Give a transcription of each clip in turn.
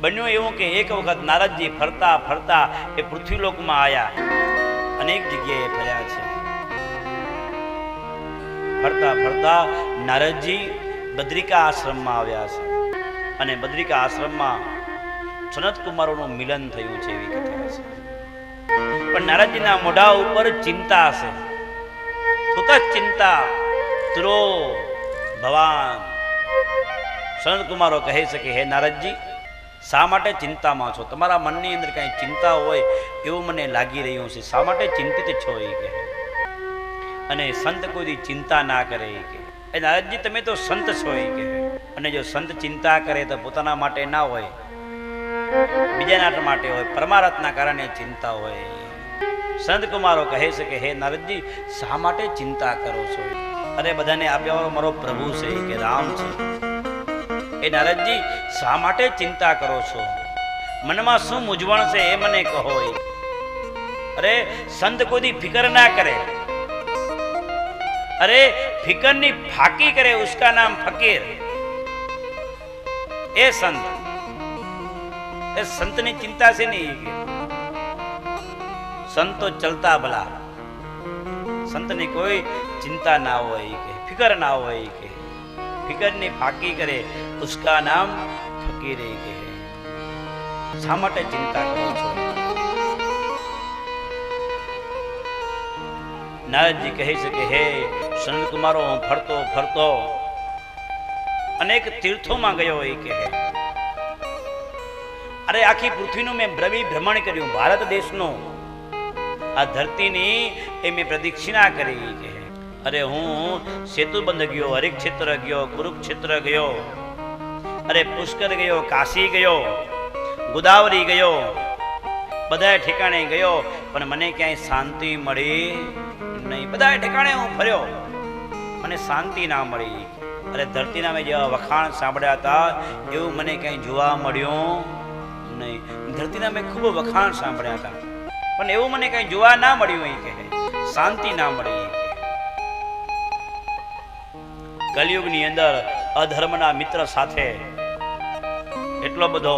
બન્યું એવું કે એક વખત નારદજી ફરતા ફરતા એ પૃથ્વીલોકમાં આવ્યા અનેક જગ્યાએ ફર્યા છે. ફરતા ફરતા નારદજી બદ્રિકા આશ્રમમાં આવ્યા છે. અને બદ્રિકા આશ્રમમાં સનત કુમારોનું મિલન થયું છે એવી કથા છે. પણ નારદજીના મોઢા ઉપર ચિંતા છે. કુત ચિંતા. ત્રો ભવાન. સનત કુમારો કહે છે કે, હે નારદજી શા માટે ચિંતામાં છો? તમારા મનની અંદર કાંઈ ચિંતા હોય એવું મને લાગી રહ્યું છે. શા માટે ચિંતિત છો એ કહે. અને સંત કોઈ ચિંતા ના કરે એ કહે. એ નારદજી, તમે તો સંત છો એ કહે. અને જો સંત ચિંતા કરે તો પોતાના માટે ના હોય, બીજાના માટે હોય, પરમારથના કારણે ચિંતા હોય. સંત કુમારો કહે છે કે, હે નારદજી, શા માટે ચિંતા કરો છો? અરે બધાને આપ્યા મારો પ્રભુ છે કે રામ છે. એ નારદજી, શા માટે ચિંતા કરો છો? મનમાં શું મૂંઝવણ છે એ મને કહો અરે, સંત કોઈ ફિકર ના કરે. અરે, ફિકરની ફાકી કરે ઉસકા નામ ફકીર. એ સંત. એ સંતની ચિંતા છે નહીં સંતો ચલતા ભલા. સંતની કોઈ ચિંતા ના હોય કે, ફિકર ના હોય કે. ફિકરની ફાકી કરે ઉસકા નામ થકી રહી ગયે શા માટે ચિંતા કરો છો? નારદજી કહે છે કે, હે સનત કુમારો હું ફરતો ફરતો. અનેક તીર્થોમાં ગયો એ કહે અરે, આખી પૃથ્વીનું મેં ભ્રમી ભ્રમણ કર્યું, ભારત દેશનું. આ ધરતીની એ મેં પ્રદક્ષિણા કરી કે અરે, હું સેતુ બંધ ગયો, હરિક્ષેત્ર ગયો, કુરુક્ષેત્ર ગયો. અરે પુષ્કર ગયો, કાશી ગયો, ગોદાવરી ગયો બધા ઠેકાણે ગયો, પણ મને ક્યાંય શાંતિ મળી નહીં. બધા ઠેકાણે હું ફર્યો. મને શાંતિ ના મળી. અરે ધરતીના મેં જેવા વખાણ સાંભળ્યા હતા, એવું મને ક્યાંય જોવા મળ્યું નહીં. ધરતીના મેં ખૂબ વખાણ સાંભળ્યા હતા. પણ એવું મને કંઈ જોવા ના મળ્યું એ કહે. શાંતિ ના મળી. કલયુગની અંદર અધર્મના મિત્ર સાથે એટલો બધો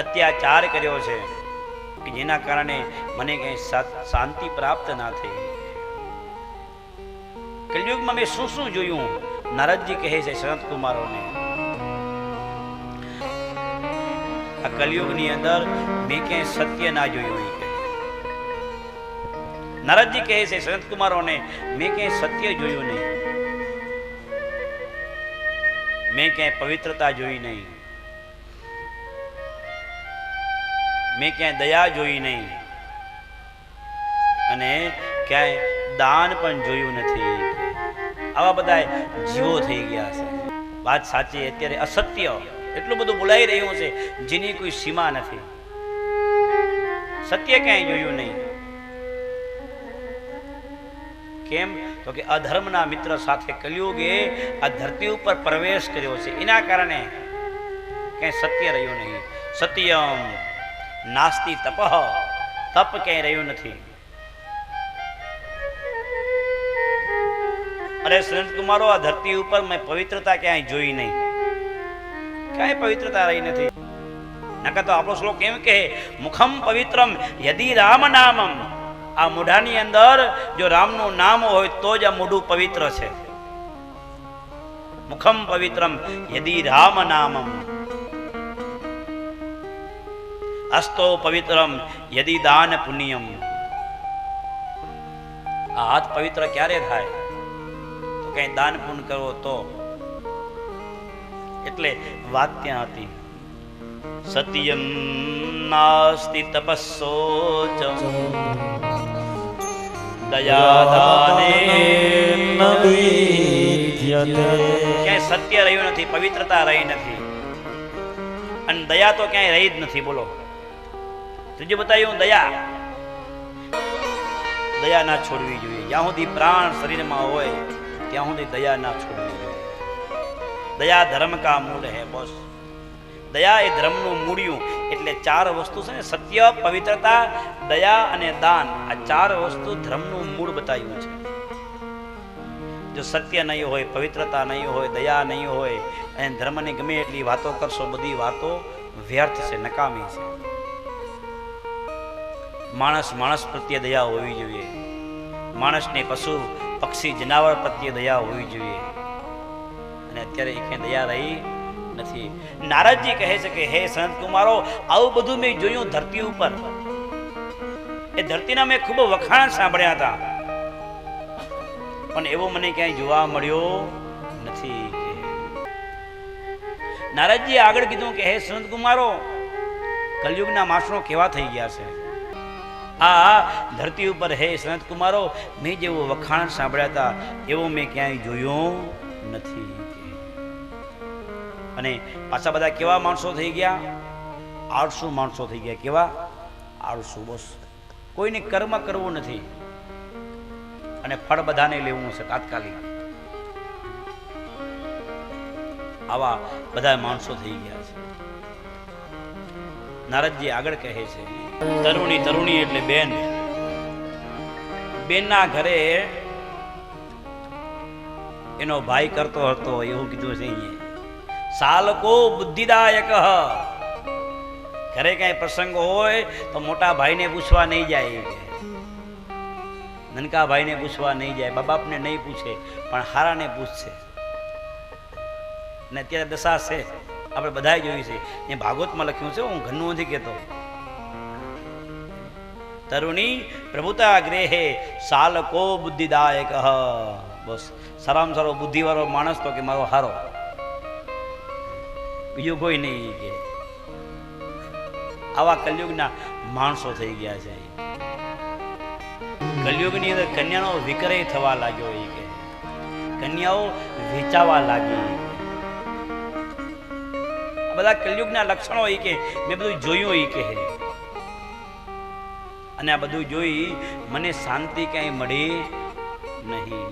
અત્યાચાર કર્યો છે કે જેના કારણે મને કઈ શાંતિ પ્રાપ્ત ના થઈ. કલયુગમાં મેં શું શું જોયું? નારદજી કહે છે સનત કુમારોને આ કલયુગની અંદર મેં ક્યાંય સત્ય ના જોયું એ કહે નારદજી કહે છે શરત કુમારોને મેં ક્યાંય સત્ય જોયું નહીં. મેં ક્યાંય પવિત્રતા જોઈ નહીં. મેં ક્યાંય દયા જોઈ નહીં. અને ક્યાંય દાન પણ જોયું નથી. આવા બધા જીવો થઈ ગયા છે. વાત સાચી, અત્યારે અસત્ય. એટલું બધું બોલાઈ રહ્યું છે, જેની કોઈ સીમા નથી. સત્ય ક્યાંય જોયું નહીં. કેમ? તો કે અધર્મના મિત્ર સાથે કલયુગે આ ધરતી ઉપર પ્રવેશ કર્યો છે. એના કારણે ક્યાંય સત્ય રહ્યું નહીં. સત્યમ નાસ્તિ તપ તપ ક્યાંય રહ્યું નથી. અરે સંત કુમારો, આ ધરતી ઉપર મેં પવિત્રતા ક્યાંય જોઈ નહીં. ક્યાંય પવિત્રતા રહી નથી. નકર તો આપણો શ્લોક કેમ કહે, મુખમ પવિત્રમ યદી રામ નામમ. આ મોઢાની અંદર જો રામનું નામ હોય તો જ આ મોઢું પવિત્ર છે. મુખમ પવિત્રમ યદી રામ નામમ. અસ્તો પવિત્રમ યદી દાન પુણ્યમ આ હાથ પવિત્ર ક્યારે થાય તો કઈ દાન પુણ્ય કરવો તો એટલે વાત ત્યાં હતી સત્યમ નાસ્તિ તપસ્સોચ દયાદાને ક્યાંય સત્ય રહ્યું નથી પવિત્રતા રહી નથી અને દયા તો ક્યાંય રહી જ નથી બોલો ત્રીજું બતાવ્યું દયા. દયા ના છોડવી જોઈએ. જ્યાં સુધી પ્રાણ શરીરમાં હોય, ત્યાં સુધી દયા ના છોડવી જોઈએ. દયા ધર્મ કા મૂળ હે બોસ. દયા એ ધર્મનું મૂળિયું. એટલે ચાર વસ્તુ છે ને, સત્ય, પવિત્રતા, દયા અને દાન. આ ચાર વસ્તુ ધર્મનું મૂળ બતાવ્યું છે. જો સત્ય નહીં હોય, પવિત્રતા નહીં હોય, દયા નહીં હોય, અને ધર્મની ગમે એટલી વાતો કરશો, બધી વાતો વ્યર્થ છે, નકામી છે. માણસ માણસ પ્રત્યે દયા હોવી જોઈએ. માણસને પશુ, પક્ષી, જનાવર પ્રત્યે દયા હોવી જોઈએ. અને અત્યારે એ ક્યાંય દયા રહી નથી. નારદજી કહે છે કે, હે સંત કુમારો, આવું બધું મેં જોયું ધરતી ઉપર. એ ધરતીના મેં ખૂબ વખાણ સાંભળ્યા હતા. પણ એવો મને ક્યાંય જોવા મળ્યો નથી નારદજી આગળ કીધું કે, હે સંત કુમારો, કલયુગના માસણો કેવા થઈ ગયા છે? આ ધરતી ઉપર હે સંત કુમારો, મેં જેવો વખાણ સાંભળ્યા હતા એવો મેં ક્યાંય જોયો નથી. અને પાછા બધા કેવા માણસો થઈ ગયા? આળસુ માણસો થઈ ગયા. કેવા? આળસુ બસ. કોઈને કર્મ કરવું નથી. અને ફળ બધાને લેવું છે તાત્કાલિક. આવા બધા માણસો થઈ ગયા છે. નારદજી આગળ કહે છે, તરુણી તરુણી એટલે બેન. બેનના ઘરે એનો ભાઈ કરતો હતો, એવું કીધું છે સાલકો બુદ્ધિદાયક. ઘરે કઈ પ્રસંગ હોય તો મોટા ભાઈને પૂછવા નહીં જાય નનકા ભાઈને પૂછવા નહીં જાય બા બાપને નહીં પૂછે, પણ હારાને પૂછશે ને અત્યારે દશા છે. આપણે બધાએ જોયું છે. એ ભાગવતમાં લખ્યું છે, હું ઘરનું નથી કહેતો. તરુણી, પ્રભુતા ગ્રેહે, સાલકો બુદ્ધિદાયક. બસ, સારામાં સારો બુદ્ધિવાળો માણસ તો કે મારો હારો. બીજું કોઈ નહીં કે. આવા કલયુગના માણસો થઈ ગયા છે. કલયુગની અંદર કન્યાનો વિક્રય થવા લાગ્યો એ કે. કન્યાઓ વેચાવા લાગી. બધા કલયુગના લક્ષણો એ કે, મેં બધું જોયું એ કે. અને આ બધું જોઈ મને શાંતિ ક્યાંય મળી નહીં.